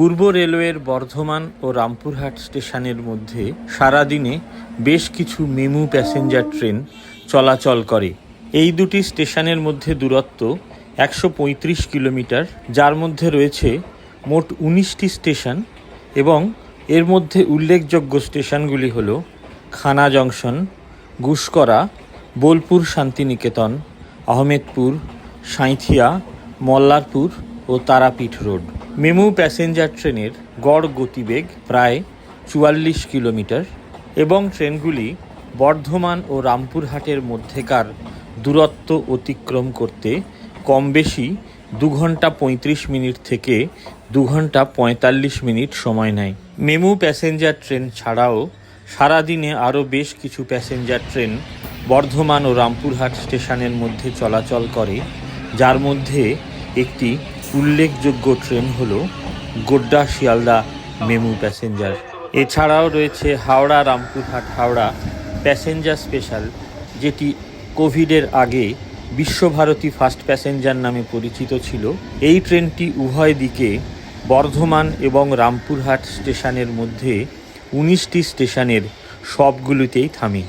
পূর্ব রেলওয়ের বর্ধমান ও রামপুরহাট স্টেশনের মধ্যে সারাদিনে বেশ কিছু মেমু প্যাসেঞ্জার ট্রেন চলাচল করে। এই দুটি স্টেশনের মধ্যে দূরত্ব একশো পঁয়ত্রিশ কিলোমিটার, যার মধ্যে রয়েছে মোট উনিশটি স্টেশন এবং এর মধ্যে উল্লেখযোগ্য স্টেশনগুলি হল খানা জংশন, গুসকরা, বোলপুর শান্তিনিকেতন, আহমেদপুর, সাঁইথিয়া, মল্লারপুর ও তারাপীঠ রোড। মেমু প্যাসেঞ্জার ট্রেনের গড় গতিবেগ প্রায় চুয়াল্লিশ কিলোমিটার এবং ট্রেনগুলি বর্ধমান ও রামপুরহাটের মধ্যেকার দূরত্ব অতিক্রম করতে কম বেশি দু ঘণ্টা পঁয়ত্রিশ মিনিট থেকে দু ঘণ্টা পঁয়তাল্লিশ মিনিট সময় নেয়। মেমু প্যাসেঞ্জার ট্রেন ছাড়াও সারাদিনে আরও বেশ কিছু প্যাসেঞ্জার ট্রেন বর্ধমান ও রামপুরহাট স্টেশনের মধ্যে চলাচল করে, যার মধ্যে একটি উল্লেখযোগ্য ট্রেন হল গোড্ডা শিয়ালদা মেমু প্যাসেঞ্জার। এছাড়াও রয়েছে হাওড়া রামপুরহাট হাওড়া প্যাসেঞ্জার স্পেশাল, যেটি কোভিডের আগে বিশ্বভারতী ফার্স্ট প্যাসেঞ্জার নামে পরিচিত ছিল। এই ট্রেনটি উভয় দিকে বর্ধমান এবং রামপুরহাট স্টেশনের মধ্যে উনিশটি স্টেশনের সবগুলিতেই থামে।